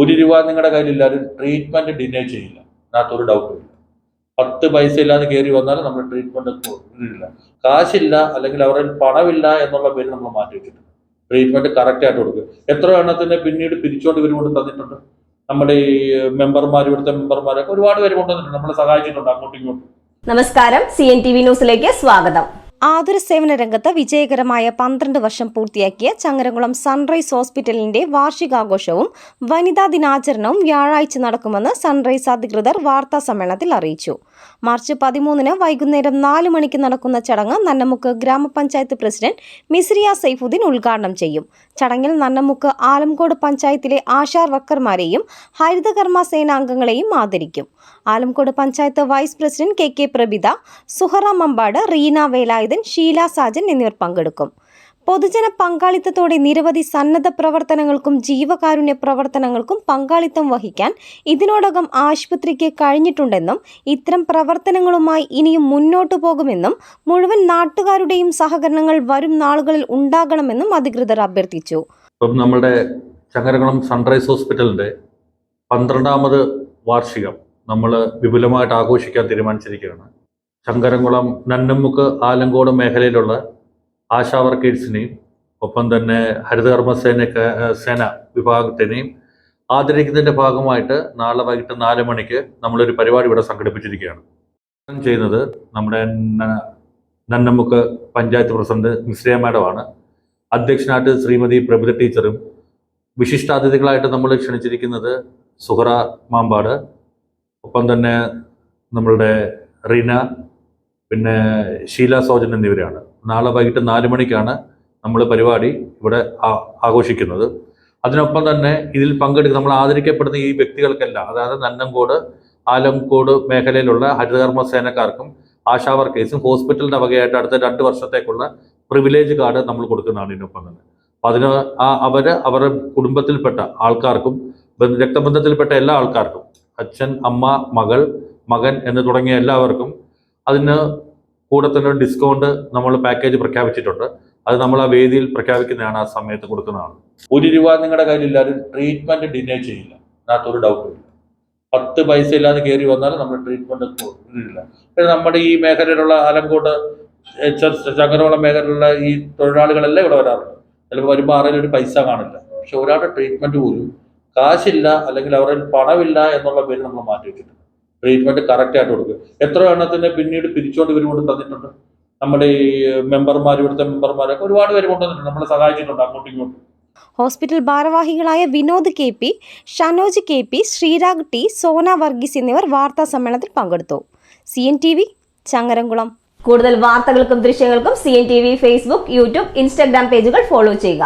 ഒരു രൂപ നിങ്ങളുടെ കയ്യിലില്ലാതെ ട്രീറ്റ്മെന്റ് ഡിനേ ചെയ്യില്ല. അതിനകത്തൊരു ഡൗട്ടും ഇല്ല. പത്ത് പൈസ ഇല്ലാതെ കയറി വന്നാലും നമ്മൾ ട്രീറ്റ്മെന്റ് ഇല്ല കാശില്ല അല്ലെങ്കിൽ അവരുടെ പണമില്ല എന്നുള്ള പേര് നമ്മൾ മാറ്റി വെച്ചിട്ടുണ്ട്. ട്രീറ്റ്മെന്റ് കറക്റ്റ് ആയിട്ട് കൊടുക്കുക. എത്ര എണ്ണത്തിന് പിന്നീട് പിരിച്ചുകൊണ്ട് ഇവർ കൊണ്ട് തന്നിട്ടുണ്ട്? നമ്മുടെ ഈ മെമ്പർമാർ ഇവിടുത്തെ മെമ്പർമാരൊക്കെ ഒരുപാട് പേര് കൊണ്ടുവന്നിട്ടുണ്ട് നമ്മളെ സഹായിച്ചിട്ടുണ്ട് അങ്ങോട്ടും ഇങ്ങോട്ടും. നമസ്കാരം. സി എൻ ടി വി ന്യൂസിലേക്ക് സ്വാഗതം. ആതുര സേവന രംഗത്ത് വിജയകരമായ പന്ത്രണ്ട് വർഷം പൂർത്തിയാക്കിയ ചങ്ങരംകുളം സൺറൈസ് ഹോസ്പിറ്റലിന്റെ വാർഷികാഘോഷവും വനിതാ ദിനാചരണവും വ്യാഴാഴ്ച നടക്കുമെന്ന് സൺറൈസ് അധികൃതർ വാർത്താ സമ്മേളനത്തിൽ അറിയിച്ചു. മാർച്ച് പതിമൂന്നിന് വൈകുന്നേരം നാല് മണിക്ക് നടക്കുന്ന ചടങ്ങ് നന്നമുക്ക് ഗ്രാമപഞ്ചായത്ത് പ്രസിഡന്റ് മിസ്രിയ സൈഫുദ്ദീൻ ഉദ്ഘാടനം ചെയ്യും. ചടങ്ങിൽ നന്നമുക്ക് ആലംകോട് പഞ്ചായത്തിലെ ആശാർ വക്കർമാരെയും ഹരിതകർമ്മ സേനാംഗങ്ങളെയും ആദരിക്കും. Alamkode panchayat vice president K K Prabitha Suhara Mampad Reena Velayudhan Sheela Sajan എന്നിവർ പങ്കെടുക്കും. പൊതുജന പങ്കാളിത്തത്തോടെ നിരവധി സന്നദ്ധ പ്രവർത്തനങ്ങൾക്കും ജീവകാരുണ്യ പ്രവർത്തനങ്ങൾക്കും പങ്കാളിത്തം വഹിക്കാൻ ഇതിനോടകം ആശുപത്രിക്ക് കഴിഞ്ഞിട്ടുണ്ടെന്നും ഇത്തരം പ്രവർത്തനങ്ങളുമായി ഇനിയും മുന്നോട്ടു പോകുമെന്നും മുഴുവൻ നാട്ടുകാരുടെയും സഹകരണങ്ങൾ വരും നാളുകളിൽ ഉണ്ടാകണമെന്നും അധികൃതർ അഭ്യർത്ഥിച്ചു. നമ്മുടെ ചങ്ങരകുളം സൺറൈസ് ഹോസ്പിറ്റലിന്റെ പന്ത്രണ്ടാമത് വാർഷികം നമ്മൾ വിപുലമായിട്ട് ആഘോഷിക്കാൻ തീരുമാനിച്ചിരിക്കുകയാണ്. ചങ്കരംകുളം നന്നമുക്ക് ആലങ്കോട് മേഖലയിലുള്ള ആശാ വർക്കേഴ്സിനെയും ഒപ്പം തന്നെ ഹരിതകർമ്മ സേന സേന വിഭാഗത്തിനെയും ആദരിക്കുന്നതിന്റെ ഭാഗമായിട്ട് നാളെ വൈകിട്ട് നാല് മണിക്ക് നമ്മളൊരു പരിപാടി ഇവിടെ സംഘടിപ്പിച്ചിരിക്കുകയാണ്. ചെയ്യുന്നത് നമ്മുടെ നന്നമുക്ക് പഞ്ചായത്ത് പ്രസിഡന്റ് മിശ്രിയ മാഡമാണ്. അധ്യക്ഷനായിട്ട് ശ്രീമതി പ്രഭിത ടീച്ചറും വിശിഷ്ടാതിഥികളായിട്ട് നമ്മൾ ക്ഷണിച്ചിരിക്കുന്നത് സുഹറ മാമ്പാട്. ഒപ്പം തന്നെ നമ്മളുടെ റീന പിന്നെ ഷീല സോജൻ എന്നിവരാണ്. നാളെ വൈകിട്ട് നാല് മണിക്കാണ് നമ്മൾ പരിപാടി ഇവിടെ ആഘോഷിക്കുന്നത്. അതിനൊപ്പം തന്നെ ഇതിൽ പങ്കെടുക്കുന്ന നമ്മൾ ആദരിക്കപ്പെടുന്ന ഈ വ്യക്തികൾക്കെല്ലാം അതായത് നന്നങ്കോട് ആലംകോട് മേഖലയിലുള്ള ഹരിതകർമ്മ സേനക്കാർക്കും ആശാ വർക്കേഴ്സും ഹോസ്പിറ്റലിന്റെ വകയായിട്ട് അടുത്ത രണ്ട് വർഷത്തേക്കുള്ള പ്രിവിലേജ് കാർഡ് നമ്മൾ കൊടുക്കുന്നതാണ് ഇതിനൊപ്പം തന്നെ. അപ്പം അതിന് ആ അവർ അവരുടെ കുടുംബത്തിൽപ്പെട്ട ആൾക്കാർക്കും ബന്ധ- രക്തബന്ധത്തിൽപ്പെട്ട എല്ലാ ആൾക്കാർക്കും അച്ഛൻ അമ്മ മകൾ മകൻ എന്ന് തുടങ്ങിയ എല്ലാവർക്കും അതിന് കൂടെ തന്നെ ഒരു ഡിസ്കൗണ്ട് നമ്മൾ പാക്കേജ് പ്രഖ്യാപിച്ചിട്ടുണ്ട്. അത് നമ്മൾ ആ വേദിയിൽ പ്രഖ്യാപിക്കുന്നതാണ് ആ സമയത്ത് കൊടുക്കുന്നതാണ്. ഒരു രൂപ നിങ്ങളുടെ കയ്യിലില്ലാതെ ട്രീറ്റ്മെന്റ് ഡിനേ ചെയ്യില്ല. അതിനകത്തൊരു ഡൗട്ടും ഇല്ല. പത്ത് പൈസ ഇല്ലാതെ കയറി വന്നാൽ നമ്മൾ ട്രീറ്റ്മെന്റ് ഇല്ല നമ്മുടെ ഈ മേഖലയിലുള്ള ആലങ്കോട് ചങ്ങനോളം മേഖലയിലുള്ള ഈ തൊഴിലാളികളെല്ലാം ഇവിടെ വരാറുണ്ട്. ചിലപ്പോൾ വരുമ്പോൾ ആരെങ്കിലും ഒരു പൈസ കാണില്ല. പക്ഷെ ഒരാളുടെ ട്രീറ്റ്മെന്റ് പോലും കാശില്ല അല്ലെങ്കിൽ അവരുടെ പണമില്ല എന്നുള്ള പേര് നമ്മൾ മാറ്റി വെച്ചിട്ടുണ്ട് ട്രീറ്റ്മെന്റ് കറക്റ്റ് ആയിട്ട് കൊടുക്കുക എത്ര എണ്ണത്തിന് പിന്നീട് പിരിച്ചോണ്ട് ഇവർ കൊണ്ട് തന്നിട്ടുണ്ട്. നമ്മുടെ ഈ മെമ്പർമാർ ഇവിടുത്തെ മെമ്പർമാരൊക്കെ ഒരുപാട് പേര് കൊണ്ടുവന്നിട്ടുണ്ട് നമ്മളെ സഹായിച്ചിട്ടുണ്ട് അങ്ങോട്ടും ഇങ്ങോട്ടും. ഹോസ്പിറ്റൽ ഭാരവാഹികളായ Vinod K P Shanoj K P Sreerag T Sona Varghese എന്നിവർ വാർത്താ സമ്മേളനത്തിൽ പങ്കെടുത്തു. C N T V Changaramkulam. കൂടുതൽ വാർത്തകൾക്കും ദൃശ്യങ്ങൾക്കും C N T V Facebook YouTube Instagram പേജുകൾ ഫോളോ ചെയ്യുക.